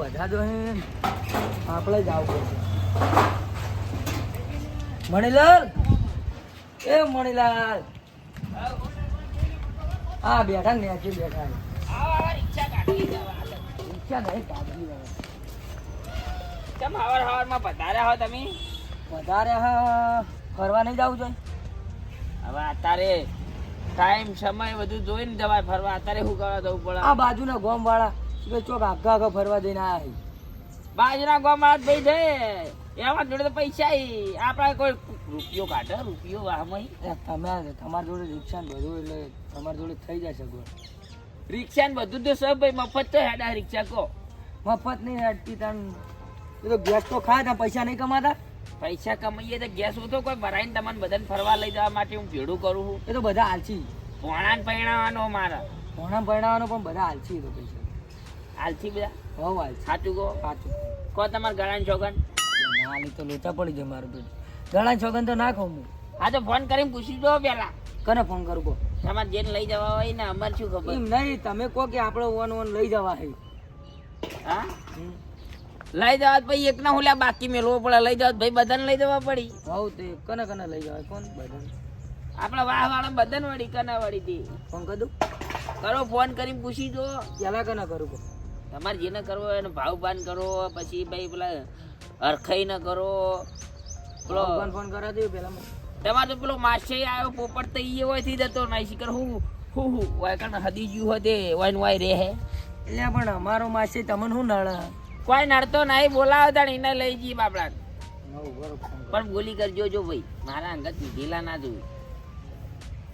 બધા જો આપણે જ આવવું પડશે. મણીલાલ? એ મણીલાલ. હા બેઠા ને નેચે બેઠા ઈચ્છા નહીં કાઢી. કેમ હવાર હવારમાં પધાર્યા હો તમે? વધારે હા ફરવા નહીં જવું જોઈએ? હવે અત્યારે ટાઈમ સમય બધું જોઈને જવાય ફરવા. અત્યારે શું કરવા જવું પડે? આ બાજુના ગોમ વાળા ચોક આખા આખા ફરવા જઈને આવ્યા. બાજુના ગામમાં ભાઈ છે એમાં જોડે તો પૈસા. આપણા કોઈ રૂપિયો કાઢે રૂપિયો વાહમાં તમે તમારા જોડે રિક્ષા બધું એટલે તમારા જોડે થઈ જશે શકો રિક્ષા ને બધું તો સબ ભાઈ મફત તો હેડા રિક્ષા કો. મફત નહીં હેડતી તન. એ તો ગેસ તો ખાય ત્યાં પૈસા નહીં કમાતા. પૈસા કમાઈએ તો ગેસ તો કોઈ ભરાઈને તમને બધાને ફરવા લઈ જવા માટે હું ભેડું કરું છું. એ તો બધા આલસી ભોણાને પૈણાવાનો મારા. ભોણા ભણાવવાનો પણ બધા આલસી એ તો પૈસા. હાલથી બધા? હો હાલ. સાચું કહો? સાચું. કહો તમારે ગળાની છોકન ના તો લોચા પડી જાય મારું પેટ. ગળા છોકન તો ના ખાઉં હું. હા તો ફોન કરીને પૂછી દો પેલા. કને ફોન કરું કહો? તમારે જેને લઈ જવા હોય ને અમારે શું ખબર? એમ નહીં તમે કહો કે આપણે ઓન ઓન લઈ જવા હે? હા. લઈ જવા ભાઈ એક ના હુલ્યા બાકી મેળવો પડે. લઈ જવા ભાઈ બધાને લઈ જવા પડી. હવ તે કને કને લઈ જવાય કોણ? બધા આપણા વાહ વાળા બધાને વળી કને વળી હતી ફોન કરું કરો ફોન કરીને પૂછી જો પેલા કને કરું કહો? તમારે જેને કરવો હોય એને ભાવ બાન કરો પછી ભાઈ પેલા હરખાઈ ન કરો. પેલો ફોન ફોન કરા દે પેલા તમારે તો પેલો માસે આવ્યો પોપટ તો ઈ હોયથી જતો નહીં શીખર હું હું હું વાય કણ હદી હોય તે વાય ને વાય રે હે. એટલે પણ અમારો માસી તમને શું નળ કોઈ નડતો નહીં બોલાવો તાણ એને લઈ જઈએ બાપડા. પણ બોલી કરજો જો ભાઈ મારા અંગત લીધેલા ના જોવું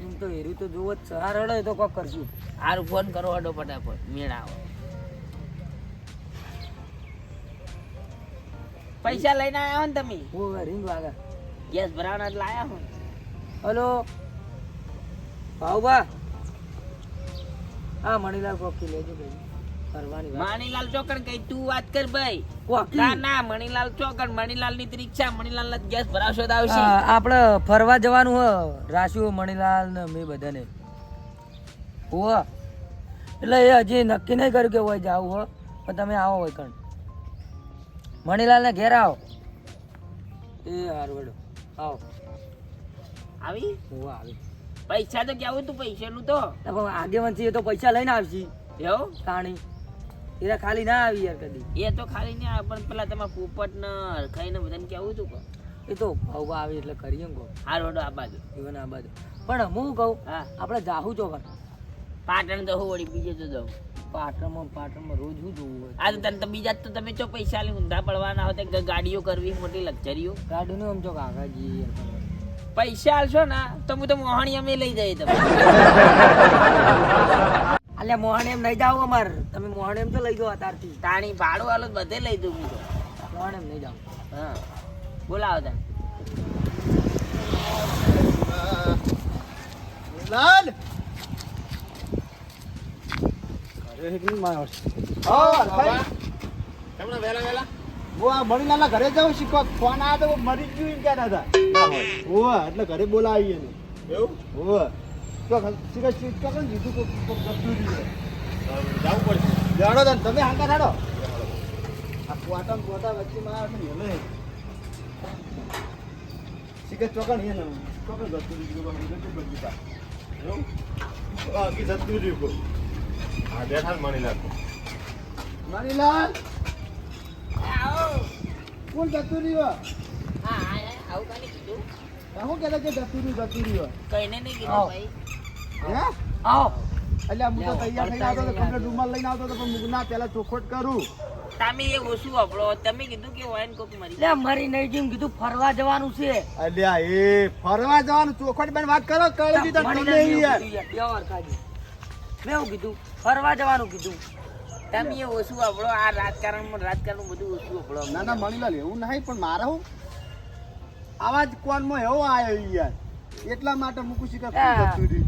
એમ તો એરું તો જોવો જ છે. હા રડે તો કોક કરશું. હારું ફોન કરો અડો ફટાફટ મેળાવો પૈસા લઈને આવ્યા હો ને તમે? હું રિંગ વાગા. ગેસ ભરાવના જ લાયા હું હલો? ભાઉભા હા મણીલાલ કોકી લેજો ભાઈ. મણીલાલ ચોકડ કઈ તું વાત કર ભાઈ. ના ના મણીલાલ ચોકડ મણીલાલની રિક્ષા મણીલાલ ના ગેસ ભરાવશો તો આવશે. આપણે ફરવા જવાનું હ. રાશુ મણીલાલ ને મેં બધાને. હો. એટલે એ હજી નક્કી નહીં કર્યું કે હોય જાવું હો. પણ તમે આવો હોય કણ મણીલાલ ને ઘેર આવો. એ હારું હેડો. આવો. આવી? હોવા આવી. પૈસા તો કેવું તું? પૈસા નું તો આગેવનથી એ તો પૈસા લઈને આવશે. એવું? કાણી એરા ખાલી ના આવી યાર કદી. એ તો ખાલી નહીં આવે પણ પેલા તમારા પોપટ ને હરખાઈ ને બધાને કેવું તું કહો? એ તો ભાવ આવે એટલે કરીએ કહો કહું. આ રોડો આ બાજુ. ઇવન આ બાજુ. પણ હું કહું હા. આપણે જાહુ ચોકન પાટણ તો હું વળી બીજે તો જાઉં પાટણમાં પાટણમાં રોજ હું જોવું હોય. આ તો તને તો બીજા તો તમે ચો પૈસા લઈ ઊંધા પડવાના હોય તો ગાડીઓ કરવી મોટી લક્ઝરીઓ. ગાડીનું આમ ચો જઈએ પૈસા આલશો ને તો હું તો મોહણી અમે લઈ જઈએ તમે અલ્યા મોહન એમ નહીં જાવ અમાર. તમે મોહન એમ તો લઈ જાઓ અત્યારથી. તાણી ભાડું હાલો બધે લઈ દઉં હું તો. મોહન એમ નહીં જાવ હા. બોલાવો તને. લાલ અરે એકલી માર હા ભાઈ તમને વહેલા વહેલા હું આ મણીલાલના ઘરે જાઉં શીખવા ફોન આવ્યો તો મરી ગયું એમ કહેતા હતા હોવે એટલે ઘરે બોલાવીએ ને એવું? કોક કોક જતું રહ્યું જવું પડશે જાડો તને તમે હાંકા નાડો આ પોટા પોટા વચ્ચે માં આવે હેલે શીખા ચોકણ હે ને ચોકણ જતું રહ્યું જતું એવું આ જતું રહ્યું હા બેઠા ને મણી લાગતો મણીલાલ? કોણ જતું રહ્યું? હા હા આવું કાને કીધું હું કહેતા કે જતું રહ્યું જતું રહ્યું. કઈને નહીં કીધું ભાઈ. હે? આવો. એટલે હું તો તૈયાર થઈને આવતો કમ્પ્લીટ રૂમાલ લઈને આવતો પણ મુક ના પહેલા ચોખવટ કરું. તમે એ ઓછું વાપરો. તમે કીધું કે વાઈન કોક મરી લે મરી નહીં જેમ કીધું ફરવા જવાનું છે. અલ્યા એ ફરવા જવાનું ચોખટ બેન વાત કરો કળી તો મણીલાલ યાર એવું કીધું યાર, બે વાર ખાધી. મેં એવું કીધું? ફરવા જવાનું કીધું. તમે એ ઓછું વાપરો આ રાજકારણમાં રાજકારણ બધું ઓછું વાપરો ના ના મણીલાલ એવું નહીં પણ મારે હું આવાજ કોનમાં એવો આવ્યો યાર. એટલા માટે મૂકું છું કે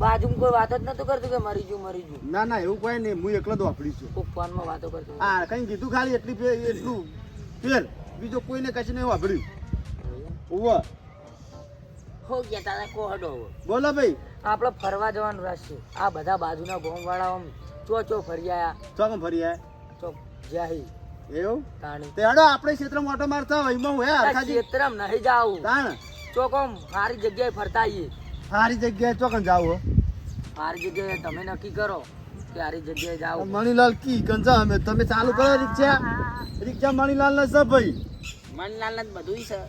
બાજુ કોઈ વાત જ નતું કરતું કે મરી ગયું મરી ગયું ના ના એવું કોઈ નહીં હું એકલો જ વાપરી છું. કોઈ ફોનમાં વાતો કરતો હા કઈ કીધું ખાલી એટલી એટલું ફેર બીજો કોઈને કશું નહીં વાપર્યું. ઉવા. હો ગયા તારા કોહડો બોલો ભાઈ. આપણે ફરવા જવાનું રહેશે. આ બધા બાજુના ગોમ વાળા આમ ચો ચો ફરી આયા. ચોક ફરી આયા? ચો જાહી એવું? તાણી. તે હડો આપણે ક્ષેત્રમાં મોટો મારતા હોય એમાં હોય આખાજી? ક્ષેત્રમ નહીં જાવું તાણ? ચોકોમ સારી જગ્યાએ ફરતા આવીએ સારી જગ્યાએ ચોકન જાવ સારી જગ્યાએ તમે નક્કી કરો કે સારી જગ્યાએ જાઓ મણીલાલ કી કંજા અમે. તમે ચાલુ કરો રિક્ષા. રિક્ષા મણીલાલ ને સબ ભાઈ. મણીલાલ ને બધું છે.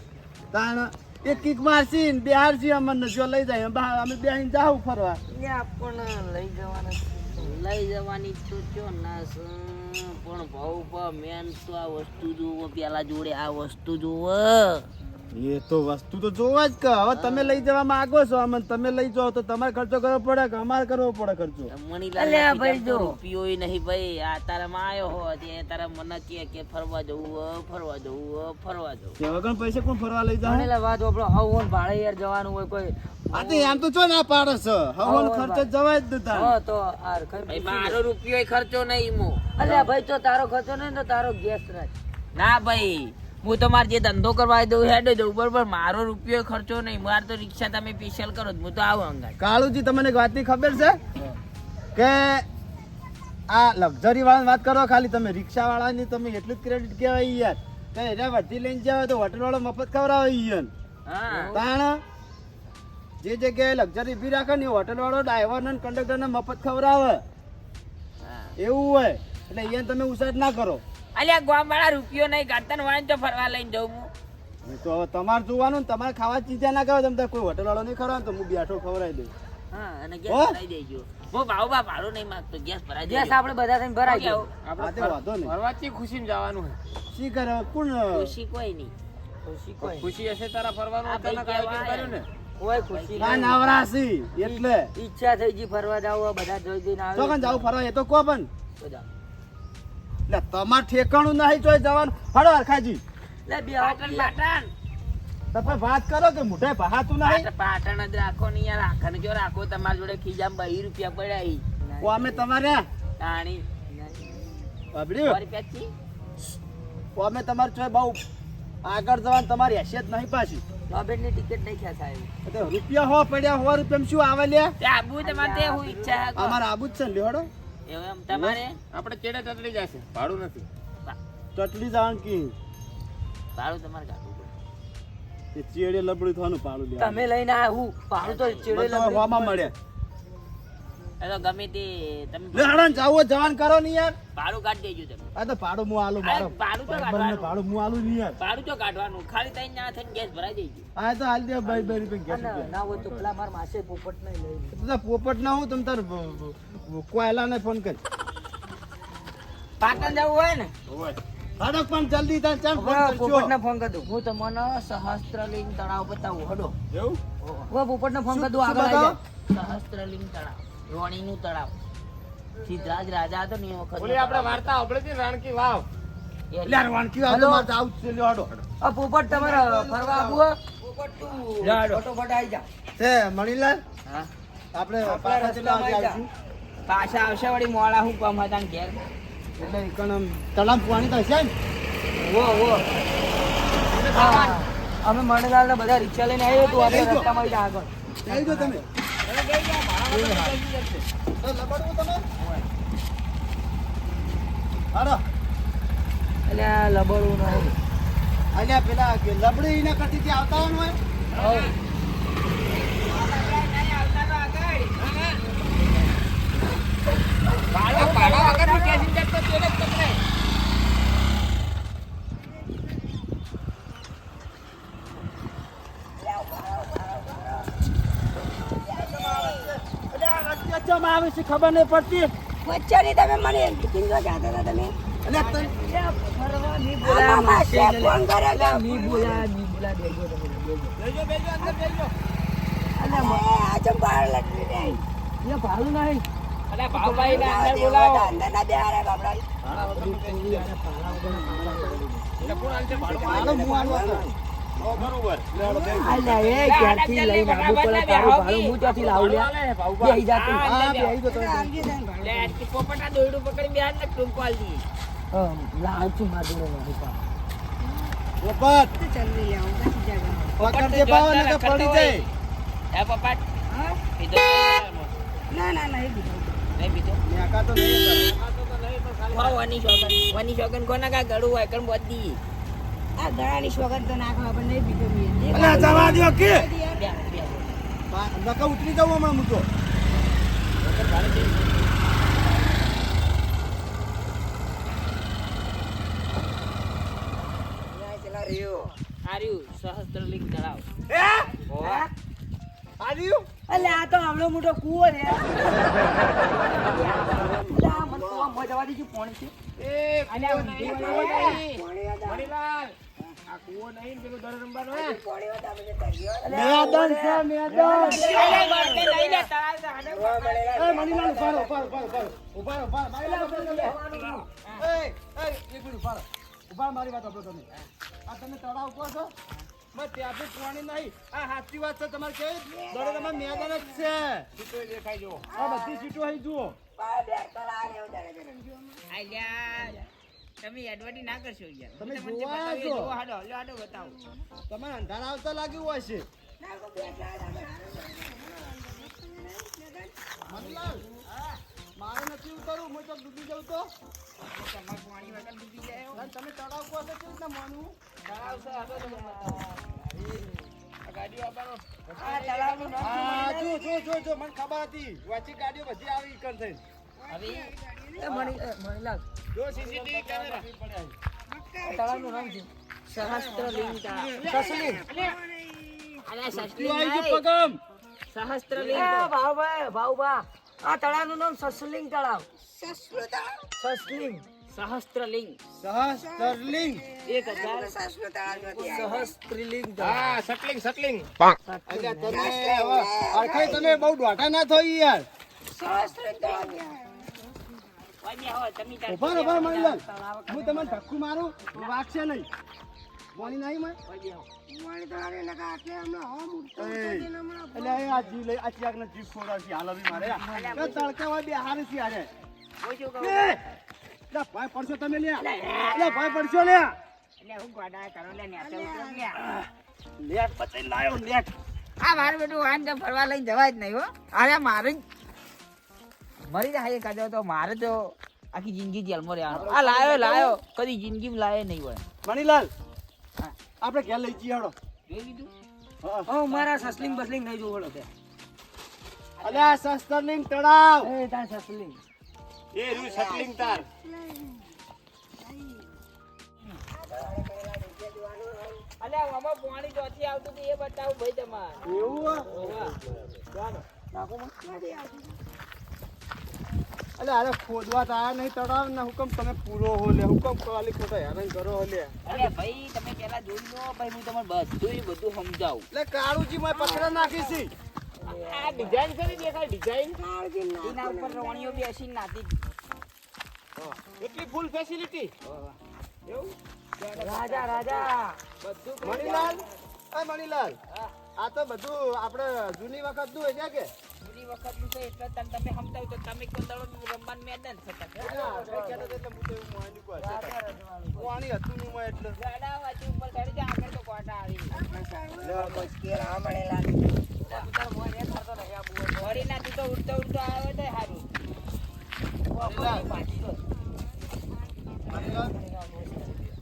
તાણ? એક કિક મારસી ને બિહાર છે અમને જો લઈ જાય બહાર અમે બેહીને જાવ ફરવા. પણ લઈ જવાના લઈ જવાની ચો ના છે. પણ ભાવ પર મેન તો આ વસ્તુ જોવો પેલા જોડે આ વસ્તુ જોવો. એ તો વસ્તુ તો જોવા જ કે હવે તમે લઈ જવા માંગો છો. અમને તમે લઈ જાઓ તો તમારે ખર્ચો કરવો પડે કે અમારે કરવો પડે ખર્ચો? મણીલાલ ભાઈ જો. રૂપિયોય નહીં ભાઈ. આ તારામાં આવ્યો હો તે તારા મને કે કે ફરવા જવું ફરવા જવું ફરવા જવું કે વગર પૈસા કોણ ફરવા લઈ જાવ એટલે વાત આપણો હવન ભાડે યાર જવાનું હોય કોઈ. આ તો એમ તો છો ના પાડે છે હવન ખર્ચો જવાય જ નતા હા તો આર ભાઈ મારો રૂપિયો ખર્ચો નહીં મો. અલ્યા ભાઈ તો તારો ખર્ચો નહીં તો તારો ગેસ રાખ. ના ભાઈ. હું તો મારે જે ધંધો કરવા દઉં હેડે દઉં બરોબર મારો રૂપિયો ખર્ચો નહીં. મારે તો રિક્ષા તમે સ્પેશિયલ કરો હું તો આવું અંગાડ. કાળુજી તમને એક વાતની ખબર છે? કે આ લક્ઝરી વાળાની વાત કરો ખાલી. તમે રિક્ષા વાળાની તમે એટલું જ ક્રેડિટ કહેવાય યાર. કે એને વધી લઈને જાવ તો હોટલ વાળો મફત ખવડાવે યાર. હા. જે જગ્યાએ લક્ઝરી ઊભી રાખે ને હોટલ વાળો ડ્રાઈવર ને કંડક્ટર ને મફત ખવડાવે. એવું હોય. એટલે અહીંયા તમે ઉસાટ ના કરો. અલ્યા ગામ વાળા રૂપિયો નહીં કાઢતા ને વાળા તો ફરવા લઈને જઉં હું. તો હવે તમારે જોવાનું ને તમારે ખાવા ચીજા ના કરો તમે કોઈ હોટલ વાળો નહીં ખવડાવે તો હું બેઠો ખવડાવી દઉં. હા અને ગેસ ભરાઈ દેજો. હું ભાવ બા ભાડું નહીં માંગતો ગેસ ભરાઈ ગેસ આપણે બધા થઈને ભરાઈ ગયો. આ વાંધો નહીં. ફરવાથી ખુશી જવાનું શી કરે કોણ ખુશી કોઈ નહીં. ખુશી કોઈ ખુશી હશે તારા ફરવાનું અચાનક આયોજન કર્યું ને? કોઈ ખુશી આ નવરાશી એટલે. ઈચ્છા થઈ ગઈ ફરવા જાવ બધા જોઈ જઈને તો જાવ ફરવા? એ તો કો પણ. એટલે તમાર ઠેકાણું નહીં ચોય જવાનું. હડો અરખાજી લે બે પાટણ પાટણ. તમે વાત કરો કે મોઢે ભહાતું નહીં? પાટણ જ રાખો ને યાર. આખાને જો રાખો તમાર જોડે ખીજામ બહી રૂપિયા પડ્યા ઈ. ઓ અમે તમારે? તાણી. બબડી. ઓ અમે તમાર ચોય બહુ આગળ જવાનું તમારી હેસિયત નહીં પાછી. લોબેટની ટિકિટ નહીં ખ્યા એટલે રૂપિયા હો પડ્યા હો રૂપિયા શું આવે લે આબુ તમારે તે હું ઈચ્છા કહો. આબુ જ છે એવું એમ? તમારે? આપણે ચેડે ચતરી જશે ભાડું નથી. ચટલી જવાનું કી? ભાડું તમારે કાઢવું પડે. એ ચેડે લબડું થવાનું ભાડું તમે લઈને આ હું પાડું તો ચેડે લબડી. હોમાં મળે. એ તો ગમે તે તમે લે જાવો જવાન કરો ને યાર. ભાડું કાઢી દેજો તમે. આ તો ભાડું હું આલું મારો. ભાડું તો કાઢવાનું. ભાડું હું આલું નહીં યાર. ભાડું તો કાઢવાનું. ખાલી તઈ ના થઈને ગેસ ભરાઈ દેજો. આ તો હાલ દે ભાઈ ભાઈ રૂપિયા ગેસ ના હોય તો પેલા માર માસે પોપટ નહીં લઈ તો પોપટ ના હું તમ તાર કોયલાને ફોન કર. પાટણ જવું હોય ને? હાડો પણ જલ્દી તાર ચાલ ફોન પોપટ કરજો. ને ફોન કર. દઉં હું તમને સહસ્ત્રલિંગ તળાવ બતાવું. હડો. એવું? હું પોપટ ને ફોન કર દઉં આગળ આવી બતાવો? સહસ્ત્રલિંગ તળાવ. રોણીનું તળાવ. સિદ્ધરાજ રાજા હતો ને એ વખત ઓલી આપણે વાર્તા આપણે હતી રાણકી વાવ. એટલે રાણકી વાવ વાળો હલો. આવું છે લ્યો આ પોપટ તમારે ફરવા આવું હો? ફટોફટ આવી જા. તે મણીલાલ? હા. આપણે પાછા રસ્તામાં આવીશું પાછા આવશે વળી મોડા હું કામ હતા ને ઘેર. એટલે આમ તળાવ પાણી તો હશે ને? વો વો હા, અમે મણીલાલ ને બધા રિક્ષા લઈને આવ્યો તો આપણે રસ્તામાં આવી જા આગળ. આવી જો તમે. આ લબડવું નહીં અલ્યા પેલા લબડી ને કરતી ત્યાં આવતા હોય ને. ભાડા ભાડા વગરનું પેસેન્જર તો તેલ જ પકડાય. અલ્યા ચમ આવે છે ખબર નહીં પડતી. વચ્ચેની તમે મને કિંજો કહેતા હતા તમે? ભાડું નહીં. ને એ નહીં તો. નહીં શોગન. વાની શોગન કોના કા ગળું હોય કણ બોધી આ ગળાની સોગંદ તો નાખવા પણ નહીં પીતો મેં. અલા જવા દો કે. બે બે નકા ઉતરી જાઉં હમણાં મૂકો સહસ્ત્રલિંગ તળાવ. અલે આ તો આવડો મોટો કૂવો કૂવામાં જવા દીધું છે. એ મારી વાત સાંભળો તમે. આ તમે તળાવ ઉપર છો બસ ત્યાંથી પાણી નહીં આ સાચી વાત છે તમારે કેવી દડો તમારે મેદાન જ છે સીટોય દેખાય જો. આ બધી સીટો અહીં જુઓ આલ્યા તમે એડવર્ટી ના કરશો યાર. તમે જોવા છો. હાડો હાલો હાડો બતાવો. તમારે અંધાર આવતા લાગ્યું હોય છે. મનલાલ મારે નથી ઉતરવું હું તો ડૂબી જાઉં તો. તમારે પાણી વગર ડૂબી જાય તમે તળાવ પર છો કેવી રીતના માનવું તળાવ છે હાલો તમે ગાડીઓ જો જો જો મને ખબર હતી. વાંચી ગાડીઓ બધી આવી કર થઈ હવે એ મણી મણીલાલ જો CCTV કેમેરા. તળાવનું નામ છે. સહસ્ત્રલિંગ આવી. પગમ. સહસ્ત્રલિંગ આ તળાવનું નામ સસલિંગ તળાવ. સસલું તળાવ. સસલિંગ સહસ્ત્રલિંગ સહસ્ત્રલિંગ એક હજાર. સહસ્ત્રલિંગ. સહસ્ત્રીલિંગ હા સટલિંગ સટલિંગ અલ્યા તમે બહુ દોઢા ના થઈ યાર. સહસ્ત્ર ઊભા રહો, ભાઈ મણીલાલ હું તમને ધક્કું મારું વાગશે નહીં. પાણી નહીં માં એટલે આ જીવ લઈ આ હાલ મારે. તડકા હોય બે હારે છે હારે. ભાઈ પડશો તમે લે. લે ભાઈ પડશો એટલે લેટ લાયો લેટ આ મારું બેટું વાન તો ફરવા લઈને જવાય જ નહીં હો. અરે મારે મરી જાય કાઢો તો મારે તો આખી જિંદગી જેલમાં રહેવાનું. આ લાયો લાયો. કદી જિંદગીમાં લાયો નહીં હોય. મણીલાલ હા. આપણે ઘેર લઈ જઈએ હડો જોઈ લીધું? હા. મારા સસલિંગ બસલિંગ નહીં જોવો તે અલ્યા સસ્તરલિંગ તળાવ. એ ત્યાં સસલિંગ. એ રૂ સસલિંગ તાર. અલ્યા આમાં પાણી જોતી આવતું એ બતાવું ભાઈ તમારે. એવું? અલે અરે ખોદવા તો નહીં તળાવ ને હુકમ તમે પૂરો હો લે હુકમ ખાલી ખોટા હેરાન કરો હો લે. અરે ભાઈ તમે પેલા જોઈ લો ભાઈ હું તમને બધું બધું સમજાવું. એટલે કાળુજી મેં પથરા નાખી છે. આ ડિઝાઇન કરી દેખાય ડિઝાઇન કાળુજી ના એના ઉપર રોણીઓ બેસી નાતી એટલી ફૂલ ફેસિલિટી રાજા રાજા. બધું મણીલાલ એ મણીલાલ આ તો બધું આપણે જૂની વખતનું છે કે? વખતનું છે એટલે તને તમે સમજાવ તો તમે કોઈ દડો રમવાનું મેદાન છે. ના, માની. પાણી હતું માં એટલે. ગાડા વાંચી ઉપર ચડી જાય આગળ તો કોટા આવી મુશ્કેલ આ મળેલા વળી ના તું તો ઉડતો ઉડતો આવ્યો તો હારું.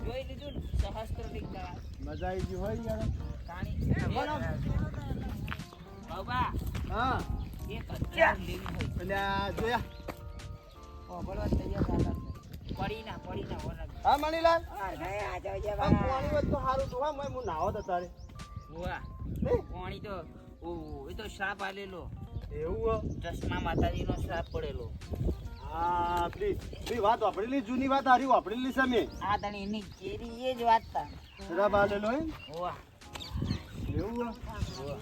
જોઈ લીધું ને સહસ્ત્ર મજા આવી ગઈ હોય યાર. કાણી. બાબા. હા. પાણી તો હા હું? એ તો શ્રાપ આલેલો. એવું હો? ચશ્મા માતાજીનો શ્રાપ પડેલો. હા પ્લીઝ પ્લીઝ વાત વાપરેલી જૂની વાત હારી વાપરેલી છે મેં. આ તને એની કેરી એ જ વાત તા શ્રાપ બાલેલો હે હોવા. એવું આપણે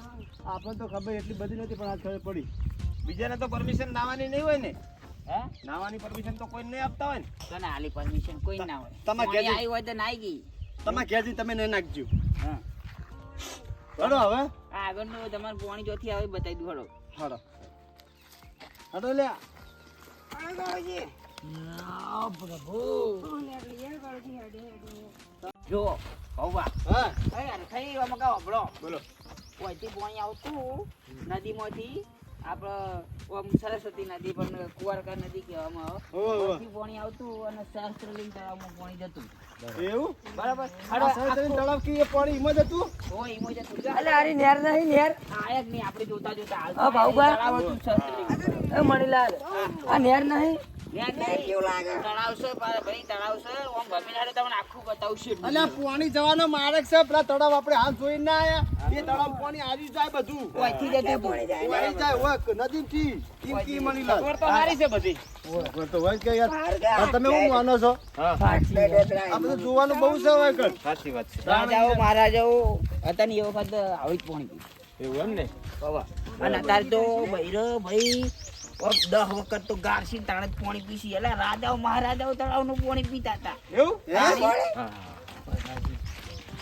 આપણને તો ખબર એટલી બધી નથી પણ આ ખબર પડી. બીજાને તો પરમિશન નાવાની નહીં હોય ને. હા? નાવાની પરમિશન તો કોઈ નહીં આપતા હોય ને. તને આલી પરમિશન કોઈ ના હોય. તમારે ઘેરથી- આવી હોય તો નાઈ ગઈ. તમે ઘેર તમે નહીં નાખજો. હા. હડો હવે. આગળનું તમારે પાણી જોથી આવે બતાવી દઉં હડો હડો હડો લે. જો હોવા હા. અરે હોભળો બોલો. ઓયથી પોણી આવતું નદીમાંથી. આપડે સરસ્વતી નદી પણ કુવારકા નદી કહેવામાં આવે. પાણી આવતું અને સહસ્ત્રલિંગ તળાવમાં પાણી જતું એવું? બરાબર. તળાવ કી પાણી ઈમાં જ હતું? હોય એમાં જતું એટલે આરી નેર નહીં નેર. આયા જ નહીં આપણે જોતા જોતા હાલ. હા, ભાઉભા. તળાવ હતું સહસ્ત્રલિંગ એ મણીલાલ આ નેર નહીં? ન્યા નહીં. તળાવ છે પા- ભાઈ તળાવ છે. ઓમ ગમીને હારે તમને આખું બતાવશે. જ નહીં. અલ્યા પાણી જવાનો માર્ગ છે પેલા તળાવ આપડે હાથ જોઈને ના આયા. એ તળાવ પાણી આવી જાય બધું. નદી થી કી કી ખબર તો છે બધી. ઓય, તો હોય કે યાર. આ તમે શું માનો છો? આ બધું જોવાનું બહુ છે હોય સાચી વાત છે. રાજાઓ મહારાજાઓ હતા ને એ વખત આવી જ પાણી. એવું એમ ને? બાબા. અને અત્યારે તો ભૈરો ભાઈ દહ વખત તો ગારસી તાણે જ પાણી પીસી. એટલે રાજાઓ મહારાજાઓ તળાવનું પાણી પીતા હતા. એવું?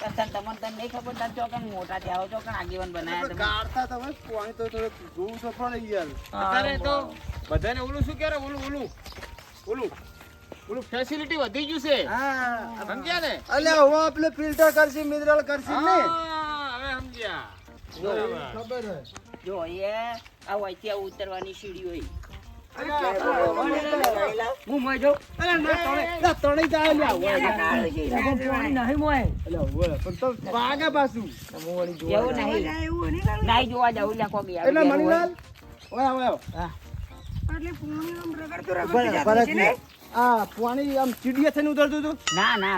તને તમને તને નહીં ખબર તાર ચોકન મોટા થયા હો, ચોકન આગેવાન બનાયા તમે. કાઢતા તમે પાણી તો થોડું જોવું તો પડે યાર અત્યારે તો બધાને ઓલું શું કહેવાય ઓલું ઓલું ઓલું ઓલું ફેસિલિટી વધી ગયું છે. હા સમજ્યા ને? અલ્યા હવે આપણે ફિલ્ટર કરશી મિનરલ કરશી ને? હવે સમજ્યા. ખબર જો એ આ વયથી ઉતરવાની સીડી હોય. પાણી આમ ચીડીએ થઈને ઉતરતું હતું ના ના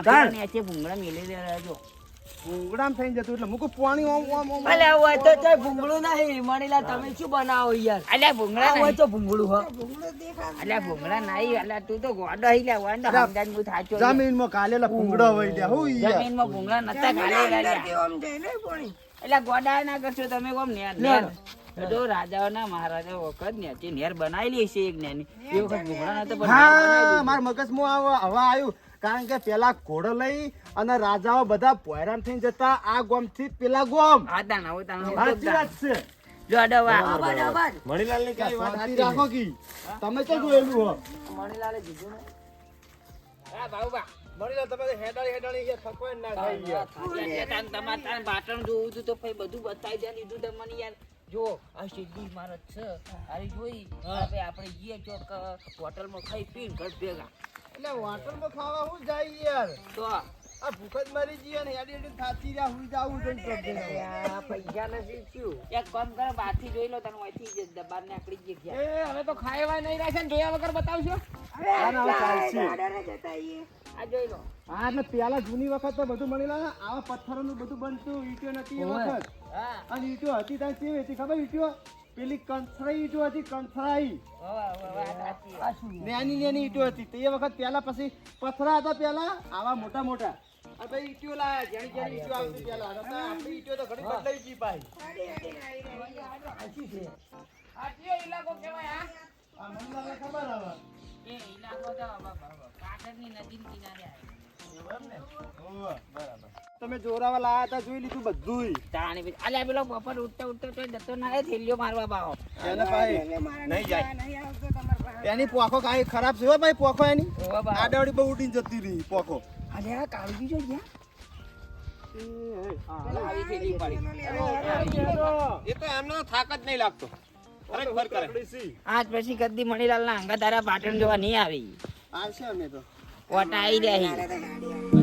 ભૂંગળા મેલી દે ઉંગડામ થઈને જતું એટલે મૂકું પાણી ઓમ ઓમ ઓમ અલે હોય તો ચાય ભૂંગળું નહીં. મણીલા તમે શું બનાવો યાર? અલ્યા ભૂંગળા હોય તો ભૂંગળું હો. ભૂંગળું અલ્યા ભૂંગળા નહીં અલ્યા તું તો ગોડો હઈ લે વાંડો સમજાન મુ થાચો જમીનમાં કાલેલા ભૂંગળા હોય લે હું યાર. જમીનમાં ભૂંગળા નતા ખાલી અંદરથી ઓમ ને પાણી. એટલે ગોડા ના કરશો તમે કોમ ને નેર. તો રાજાઓના મહારાજા વખત ને જે નેર બનાવેલી છે એક નેરની. એ વખત ભૂંગળા નતા હા બનાવેલી. મારા મગજમાં આવ- હવે આવ્યું. કારણ કે પેલા ઘોડો લઈ અને રાજાઓ બધા પોયરામ થઈને જતા આ ગોમ. થી પેલા ગોમ સાચી વાત છે. અવાજ અવાજ કઈ વાત રાખો કી. તમે તો જોયેલું હો મણીલાલે કીધું ને. તમે હેડાળી હેડાળી થકવાય ના તમારે બાટણ જોવું હતું તો પછી બધું બતાવી જાય દીધું તમને યાર. જો આ સિદ્ધિ મારત છે. અરે જોઈ હવે આપણે જઈએ ચોક હોટલમાં ખાઈ પીને ઘર ભેગા. એટલે હોટલમાં ખાવા હું જાય યાર. તો આ. ભૂખ જ મરી જઈએ ને હેડી હેડી થાચી રહ્યા હું જાવું જઈને પૈસા નથી થયું એક કામ કરો બાથી જોઈ લો તને અહીંથી જ દબાર ને આકડી જ ગયા એ હવે તો ખાવા નહીં રાખે ને જોયા વગર બતાવશો? ના, ના. આ જોઈ લો. હા એટલે પેલા જૂની વખત તો બધું મળી લાવે આવા પથ્થરોનું બધું બનતું ઈટીઓ નથી એ વખત. અને ઈટીઓ હતી ત્યાં કેવી હતી ખબર ઈંટો? પેલી કંથરાઈ ઈટો હતી કંથરાઈ? નાની નાની ઈટો હતી. તે વખત પેલા પછી પથરા હતા પેલા આવા મોટા મોટા. અને પછી ઈંટો લાયા જેની જેની ઈંટો આવતી પેલા આપણી ઈંટો તો ઘણી બદલાઈ ગઈ પાછી આ છે. આ કયો ઇલાકો કહેવાય આ આ મને ખબર હવે. એ ઇલાકો તો પાટણની નદીના કિનારે આવે. ઓવે, બરાબર તમે જોરાવા લાયા હતા જોઈ લીધું બધું તાણે પછી અલ્યા પેલો બપોર ઉઠતા ઉઠતા તો જતો ના થેલીઓ મારવા બાવો એને ભાઈ નહીં જાય. નહીં આવતો તમારા પાસે. એની પોખો કાઈ ખરાબ છે ભાઈ પોખો એની? આડાવડી બહુ ઉડીને જતી રહી પોખો. અલ્યા કાળજી જો ગયા આવી થેલી પડી. એ તો એમનો થાક જ નહીં લાગતો. આજ પછી કદી મણીલાલ ના અંગા તારા પાટણ જોવા નહીં આવી. આવશે અમે તો. ઓટા આવી રહ્યા.